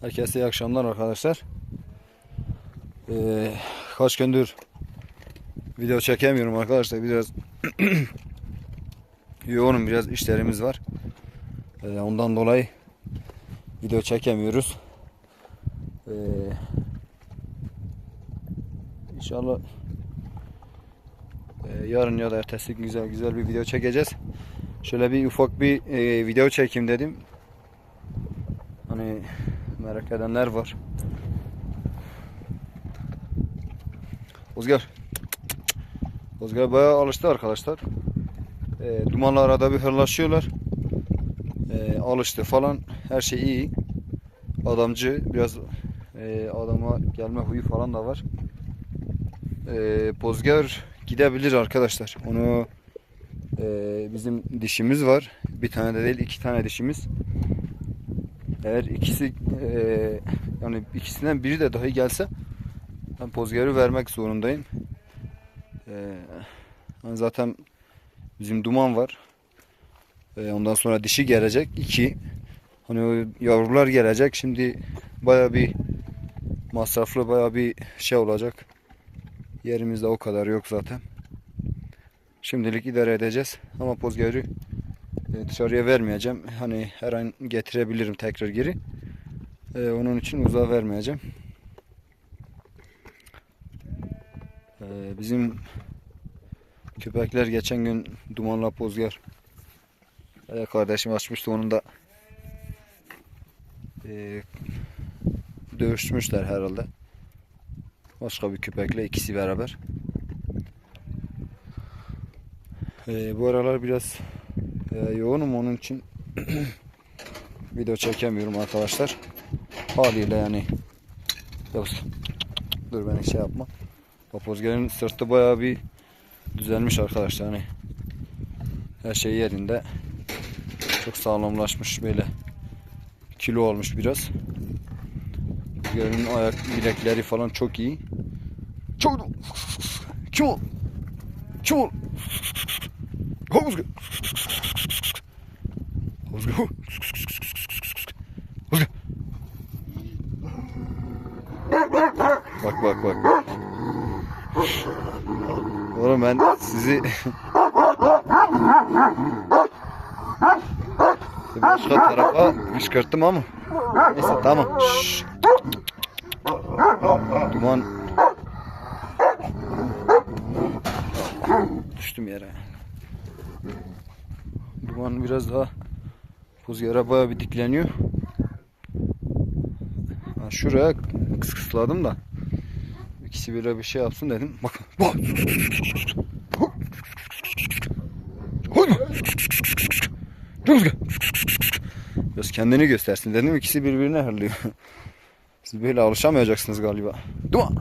Herkese iyi akşamlar arkadaşlar. Ee, kaç gündür video çekemiyorum arkadaşlar. Biraz yoğunum biraz işlerimiz var. Ee, ondan dolayı video çekemiyoruz. Ee, inşallah e, yarın ya da ertesi güzel güzel bir video çekeceğiz. Şöyle bir ufak bir e, video çekeyim dedim. Hani merak edenler var. Özger. Özger bayağı alıştı arkadaşlar. E, dumanla arada bir hırlaşıyorlar. E, alıştı falan. Her şey iyi. Adamcı biraz e, adama gelme huyu falan da var. E, Bozger gidebilir arkadaşlar. Onu e, bizim dişimiz var. Bir tane de değil iki tane dişimiz. Eğer ikisi e, yani ikisinden biri de dahi gelse ben pozgeri vermek zorundayım. E, zaten bizim duman var. E, ondan sonra dişi gelecek. iki. Hani o yavrular gelecek. Şimdi baya bir masraflı baya bir şey olacak. Yerimizde o kadar yok zaten. Şimdilik idare edeceğiz. Ama pozgeri dışarıya vermeyeceğim. Hani her an getirebilirim tekrar geri. E, onun için uzağa vermeyeceğim. E, bizim köpekler geçen gün dumanla pozgar. E, kardeşim açmıştı onun da e, dövüşmüşler herhalde. Başka bir köpekle ikisi beraber. E, bu aralar biraz e, yoğunum onun için video çekemiyorum arkadaşlar. Haliyle yani Yavuz dur beni şey yapma. Papozgerin sırtı bayağı bir düzelmiş arkadaşlar hani her şey yerinde. Çok sağlamlaşmış böyle kilo olmuş biraz. Gözlerin ayak bilekleri falan çok iyi. Çok kim o? Kim o? Havuzga. Havuzga. Havuzga. Bak bak bak. Oğlum ben sizi başka tarafa kışkırttım ama neyse tamam. Şşş. Duman düştüm yere. Duman biraz daha rüzgara bayağı bir dikleniyor. Şuraya kıs kısladım da ikisi böyle bir şey yapsın dedim. Bak. Bak. Biraz kendini göstersin dedim. İkisi birbirine hırlıyor. Siz böyle alışamayacaksınız galiba. Duman.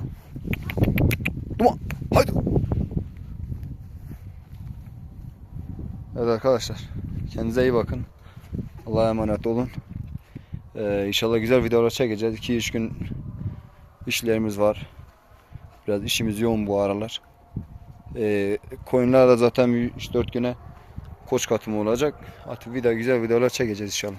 Duman. Haydi. Evet arkadaşlar. Kendinize iyi bakın. Allah'a emanet olun. Ee, inşallah güzel videolar çekeceğiz. 2-3 gün işlerimiz var. Biraz işimiz yoğun bu aralar. Ee, koyunlar da zaten 3-4 güne koç katımı olacak. Artık video güzel videolar çekeceğiz inşallah.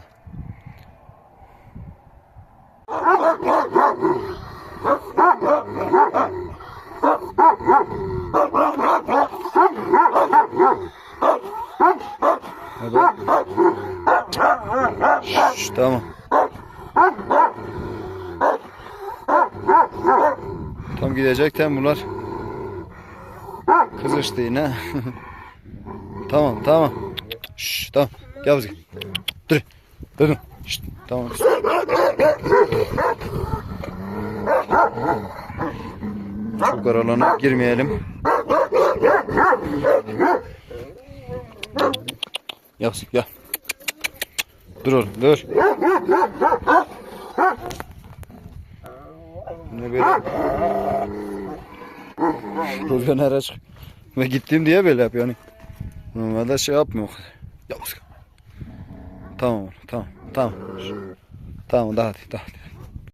Hadi. Şşş, tamam. Tam gidecekten bunlar kızıştı yine. tamam tamam. Şşş, tamam. Gel bize. Dur. Dur. Şşş, tamam. Çok aralana girmeyelim. Bize, gel. Dur oğlum dur. Ne böyle? Nereye çık? Ve gittim diye böyle yapıyor yani. Normalde şey yapmıyor. Ya Tamam tamam tamam. Tamam daha hadi daha hadi.